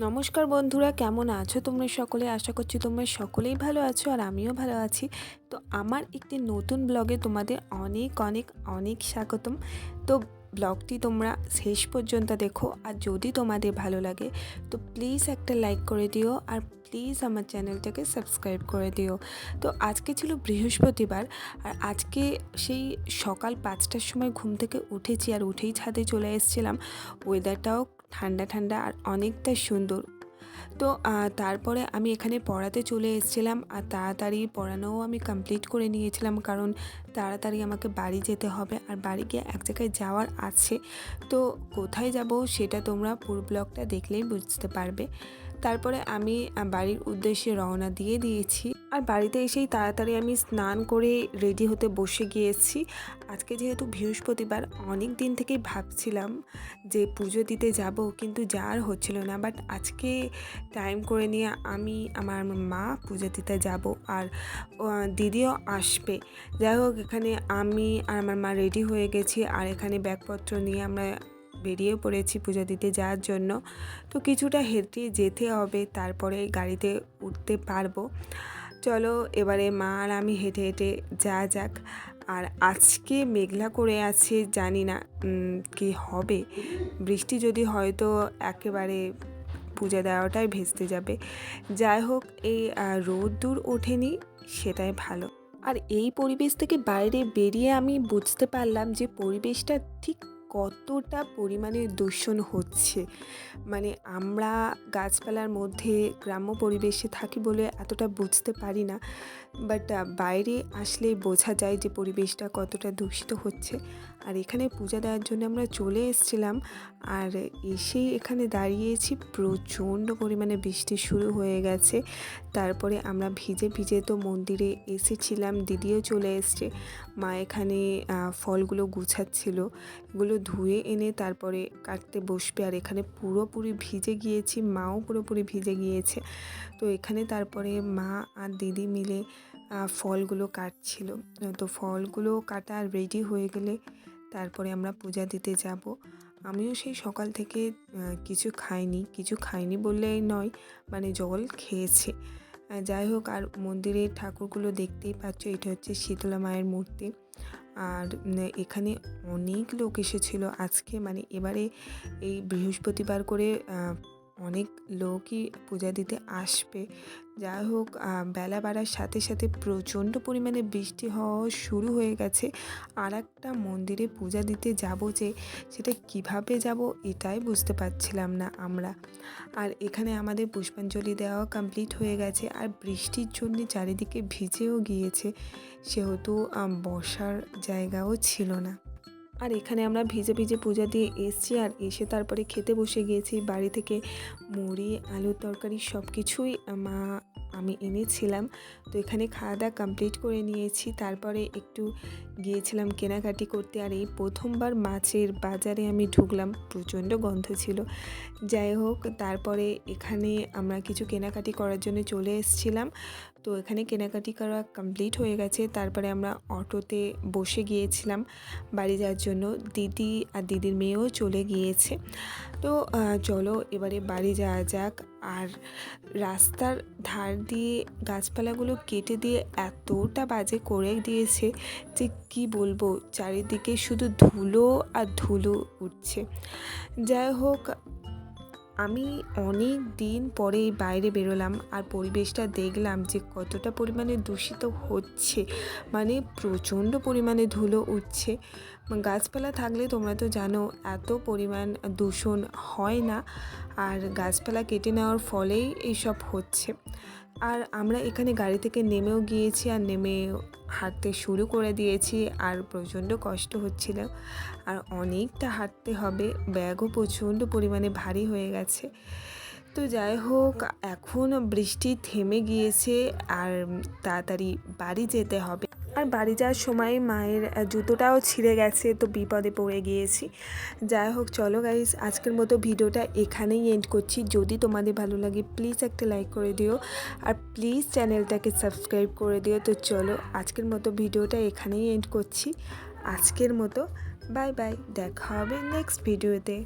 নমস্কার বন্ধুরা, কেমন আছো তোমরা সকলে? আশা করছি তোমরা সকলেই ভালো আছো আর আমিও ভালো আছি। তো আমার একটি নতুন ব্লগে তোমাদের অনেক অনেক অনেক স্বাগতম। তো ব্লগটি তোমরা শেষ পর্যন্ত দেখো আর যদি তোমাদের ভালো লাগে, তো প্লিজ একটা লাইক করে দিও আর প্লিজ আমার চ্যানেলটাকে সাবস্ক্রাইব করে দিও। তো আজকে ছিল বৃহস্পতিবার আর আজকে সেই সকাল পাঁচটার সময় ঘুম থেকে উঠেছি আর উঠেই ছাদে চলে এসেছিলাম। ওয়েদারটাও ঠান্ডা ঠান্ডা আর অনেকটা সুন্দর। তো তারপরে আমি এখানে পড়াতে চলে এসেছিলাম। আর তাড়াতাড়ি পড়ানোও আমি কমপ্লিট করে নিয়েছিলাম কারণ তাড়াতাড়ি আমাকে বাড়ি যেতে হবে আর বাড়ি গিয়ে এক জায়গায় যাওয়ার আছে। তো কোথায় যাব সেটা তোমরা পুরো ব্লগটা দেখলেই বুঝতে পারবে। তারপরে আমি বাড়ির উদ্দেশ্যে রওনা দিয়ে দিয়েছি। আর বাড়িতে এসেই তাড়াতাড়ি আমি স্নান করে রেডি হতে বসে গিয়েছি। আজকে যেহেতু বৃহস্পতিবার, অনেক দিন থেকেই ভাবছিলাম যে পুজো দিতে যাব, কিন্তু যার হচ্ছিল না। বাট আজকে টাইম করে নিয়ে আমি, আমার মা পুজো দিতে যাব আর দিদিও আসবে। যাই হোক, এখানে আমি আর আমার মা রেডি হয়ে গেছি। আর এখানে ব্যাগপত্র নিয়ে আমরা বেরিয়ে পড়েছি পুজো দিতে যাওয়ার জন্য। তো কিছুটা হেঁটে যেতে হবে, তারপরে গাড়িতে উঠতে পারব। চলো, এবারে মা আর আমি হেঁটে হেঁটে যাওয়া যাক। আর আজকে মেঘলা করে আছে, জানি না কি হবে। বৃষ্টি যদি হয়তো একেবারে পূজা দেওয়াটাই ভেস্তে যাবে। যাই হোক, এই রোদ্দুর ওঠেনি, সেটাই ভালো। আর এই পরিবেশ থেকে বাইরে বেরিয়ে আমি বুঝতে পারলাম যে পরিবেশটা ঠিক কতটা পরিমাণে দূষণ হচ্ছে। মানে আমরা গাছপালার মধ্যে গ্রাম্য পরিবেশে থাকি বলে এতটা বুঝতে পারি না। বাট বাইরে আসলে বোঝা যায় যে পরিবেশটা কতটা দূষিত হচ্ছে। আর এখানে পূজা দেওয়ার জন্য আমরা চলে এসেছিলাম। আর এসেই এখানে দাঁড়িয়েছি। প্রচণ্ড পরিমাণে বৃষ্টি শুরু হয়ে গেছে। তারপরে আমরা ভিজে ভিজে তো মন্দিরে এসেছিলাম। দিদিও চলে এসছে। মা এখানে ফলগুলো গুছাচ্ছিল। এগুলো ধুয়ে এনে তারপরে কাটতে বসবে। আর এখানে পুরোপুরি ভিজে গিয়েছি, মাও পুরোপুরি ভিজে গিয়েছে। তো এখানে তারপরে মা আর দিদি মিলে ফলগুলো কাটছিল। তো ফলগুলো কাটা রেডি হয়ে গেলে তারপরে আমরা পূজা দিতে যাব। আমিও সেই সকাল থেকে কিছু খাইনি। কিছু খাইনি বললেই নয় মানে জল খেয়েছে। যাই হোক, আর মন্দিরের ঠাকুরগুলো দেখতেই পাচ্ছ, এটা হচ্ছে শীতলা মায়ের মূর্তি। আর এখানে অনেক লোক এসেছিল। আজকে মানে এবারে এই বৃহস্পতিবার করে অনেক লোকই পূজা দিতে আসবে। যাই হোক বেলা বাড়ার সাথে সাথে প্রচণ্ড পরিমাণে বৃষ্টি হওয়া শুরু হয়ে গেছে। আর একটা মন্দিরে পূজা দিতে যাব যে, সেটা কীভাবে যাব এটাই বুঝতে পারছিলাম না আমরা। আর এখানে আমাদের পুষ্পাঞ্জলি দেওয়া কমপ্লিট হয়ে গেছে, আর বৃষ্টির জন্য চারিদিকে ভিজেও গিয়েছে। সেহেতু বসার জায়গাও ছিল না। আর এখানে আমরা ভিজে ভিজে পূজা দিয়ে এসছি আর এসে তারপরে খেতে বসে গিয়েছি। বাড়ি থেকে মুড়ি, আলুর তরকারি সব কিছুই মা আমি এনেছিলাম। তো এখানে খাওয়া দাওয়া কমপ্লিট করে নিয়েছি। তারপরে একটু গিয়েছিলাম কেনাকাটি করতে। আর এই প্রথমবার মাছের বাজারে আমি ঢুকলাম। প্রচণ্ড গন্ধ ছিল। যাই হোক, তারপরে এখানে আমরা কিছু কেনাকাটি করার জন্য চলে এসেছিলাম। তো এখানে কেনাকাটি করা কমপ্লিট হয়ে গেছে। তারপরে আমরা অটোতে বসে গিয়েছিলাম বাড়ি যাওয়ার জন্য। দিদি আর দিদির মেয়েও চলে গিয়েছে। তো চলো এবারে বাড়ি যাওয়া যাক। আর রাস্তার ধার দিয়ে গাছপালাগুলো কেটে দিয়ে এতটা বাজে করে দিয়েছে যে কি বলব, চারিদিকে শুধু ধুলো আর ধুলো উঠছে। যাই হোক, আমি অনেক দিন পরে বাইরে বেরোলাম আর পরিবেশটা দেখলাম যে কতটা পরিমাণে দূষিত হচ্ছে মানে প্রচণ্ড পরিমাণে ধুলো উঠছে। গাছপালা থাকলে তোমরা তো জানো, এত পরিমাণ দূষণ হয় না, আর গাছপালা কেটে নেওয়ার ফলেই এইসব হচ্ছে। আর আমরা এখানে গাড়ি থেকে নেমেও গিয়েছি আর নেমে হাঁটতে শুরু করে দিয়েছি আর প্রচণ্ড কষ্ট হচ্ছিল। আর অনেকটা হাঁটতে হবে, ব্যাগও প্রচণ্ড পরিমাণে ভারী হয়ে গেছে। তো যাই হোক, এখন বৃষ্টি থেমে গিয়েছে আর তাড়াতাড়ি বাড়ি যেতে হবে। আর বাড়ি যাওয়ার সময় মায়ের জুতোটাও ছিঁড়ে গেছে, তো বিপদে পড়ে গিয়েছি। যাই হোক, চলো গাইস আজকের মতো ভিডিওটা এখানেই এন্ড করছি। যদি তোমাদের ভালো লাগে প্লিজ একটা লাইক করে দিও। আর প্লিজ চ্যানেলটাকে সাবস্ক্রাইব করে দিও। তো চলো, আজকের মতো ভিডিওটা এখানেই এন্ড করছি। আজকের মতো বাই বাই দেখা হবে নেক্সট ভিডিওতে